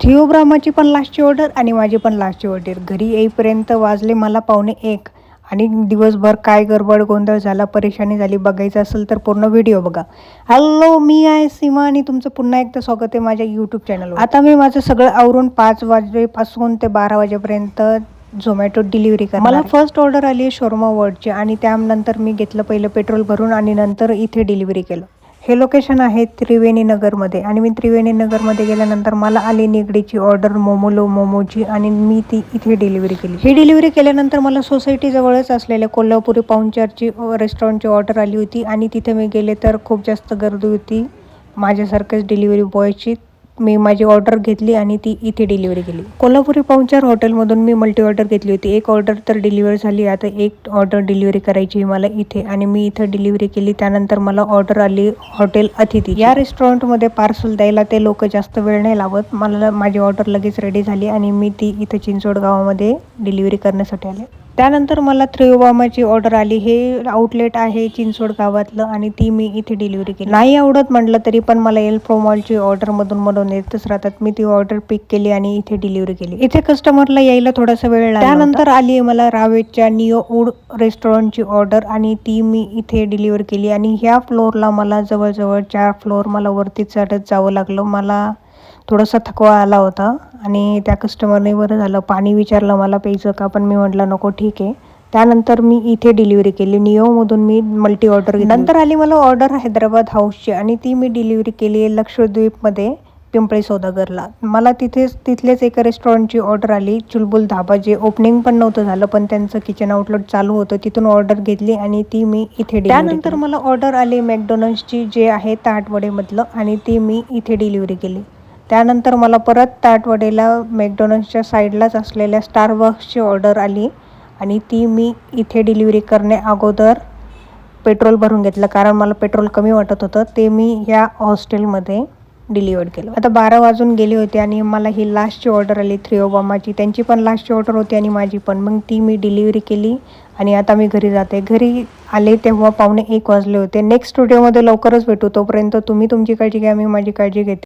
थिओ ब्रामाची पण लास्टची ऑर्डर आणि माझी पण लास्टची ऑर्डर घरी येईपर्यंत वाजले मला पावणे एक. आणि दिवसभर काय गडबड गोंधळ झाला परेशानी झाली बघायचं असेल तर पूर्ण व्हिडिओ बघा. हॅलो मी आहे सीमा आणि तुमचं पुन्हा एकदा स्वागत आहे माझ्या यूट्यूब चॅनलवर आता मी माझं सगळं आवरून पाच वाजेपासून ते बारा वाजेपर्यंत झोमॅटो डिलिव्हरी कर मला फर्स्ट ऑर्डर आली आहे शोरमा वर्डची आणि त्यानंतर मी घेतलं पहिलं पेट्रोल भरून आणि नंतर इथे डिलिव्हरी केलं. हे लोकेशन आहे त्रिवेणी नगरमध्ये. आणि मी त्रिवेणी नगरमध्ये गेल्यानंतर मला आली निगडीची ऑर्डर मोमोलो मोमोची आणि मी ती इथे डिलिव्हरी केली. ही डिलिव्हरी केल्यानंतर मला सोसायटीजवळच असलेल्या कोल्हापुरी पाहुणचारची रेस्टॉरंटची ऑर्डर आली होती. आणि तिथे मी गेले तर खूप जास्त गर्दी होती. माझ्यासारखंच डिलिव्हरी बॉयची मी माझी ऑर्डर घेतली आणि ती इथे डिलिव्हरी केली. कोल्हापुरी पाहुणचार हॉटेलमधून मी मल्टी ऑर्डर घेतली होती. एक ऑर्डर तर डिलिव्हर झाली. आता एक ऑर्डर डिलिव्हरी करायची मला इथे आणि मी इथं डिलिव्हरी केली. त्यानंतर मला ऑर्डर आली हॉटेल अतिथी. या रेस्टॉरंटमध्ये पार्सल द्यायला ते लोक जास्त वेळ नाही लावत. मला माझी ऑर्डर लगेच रेडी झाली आणि मी ती इथं चिंचवड गावामध्ये डिलिव्हरी करण्यासाठी आले. त्यानंतर मला त्रियोबामाची ऑर्डर आली. हे आउटलेट आहे चिंचवड गावातलं आणि ती मी इथे डिलिव्हरी केली. नाही आवडत म्हटलं तरी पण मला एल प्रोमॉलची ऑर्डरमधून मधून येतच राहतात. मी ती ऑर्डर पिक केली आणि इथे डिलिव्हरी केली. इथे कस्टमरला यायला थोडासा वेळ लागला. त्यानंतर आली आहे मला रावेच्या निओ उड रेस्टॉरंटची ऑर्डर आणि ती मी इथे डिलिव्हर केली. आणि ह्या फ्लोअरला मला जवळजवळ चार फ्लोअर मला वरती चढत जावं लागलं. मला थोडासा थकवा आला होता आणि त्या कस्टमरने बरं झालं. पाणी विचारलं मला प्यायचं का? पण मी म्हटलं नको ठीक आहे. त्यानंतर मी इथे डिलिव्हरी केली. निओमधून मी मल्टी ऑर्डर नंतर आली मला ऑर्डर हैदराबाद हाऊसची आणि ती मी डिलिव्हरी केली आहे लक्षद्वीपमध्ये पिंपळी सौदागरला. मला तिथेच तिथलेच एका रेस्टॉरंटची ऑर्डर आली. चुलबुल धाबा जे ओपनिंग पण नव्हतं झालं पण त्यांचं किचन आउटलेट चालू होतं. तिथून ऑर्डर घेतली आणि ती मी इथे त्यानंतर मला ऑर्डर आली मॅकडॉनल्ड्सची जे आहे ताटवडेमधलं आणि ती मी इथे डिलिव्हरी केली. त्यानंतर मला परत ताटवडेला मॅकडॉनल्ड्सच्या साईडलाच असलेल्या स्टारबक्सची ऑर्डर आली आणि ती मी इथे डिलिव्हरी करणे अगोदर पेट्रोल भरून घेतलं. कारण मला पेट्रोल कमी वाटत होतं ते मी ह्या हॉस्टेलमध्ये डिलिव्हर केलं. आता बारा वाजून गेले होते आणि मला ही लास्टची ऑर्डर आली थ्री ओबामाची. त्यांची पण लास्टची ऑर्डर होती आणि माझी पण. मग ती मी डिलिव्हरी केली आणि आता मी घरी जाते. घरी आले तेव्हा पावणे एक वाजले होते. नेक्स्ट स्टुडिओमध्ये लवकरच भेटू. तोपर्यंत तुम्ही तुमची काळजी घ्या मी माझी काळजी घेते.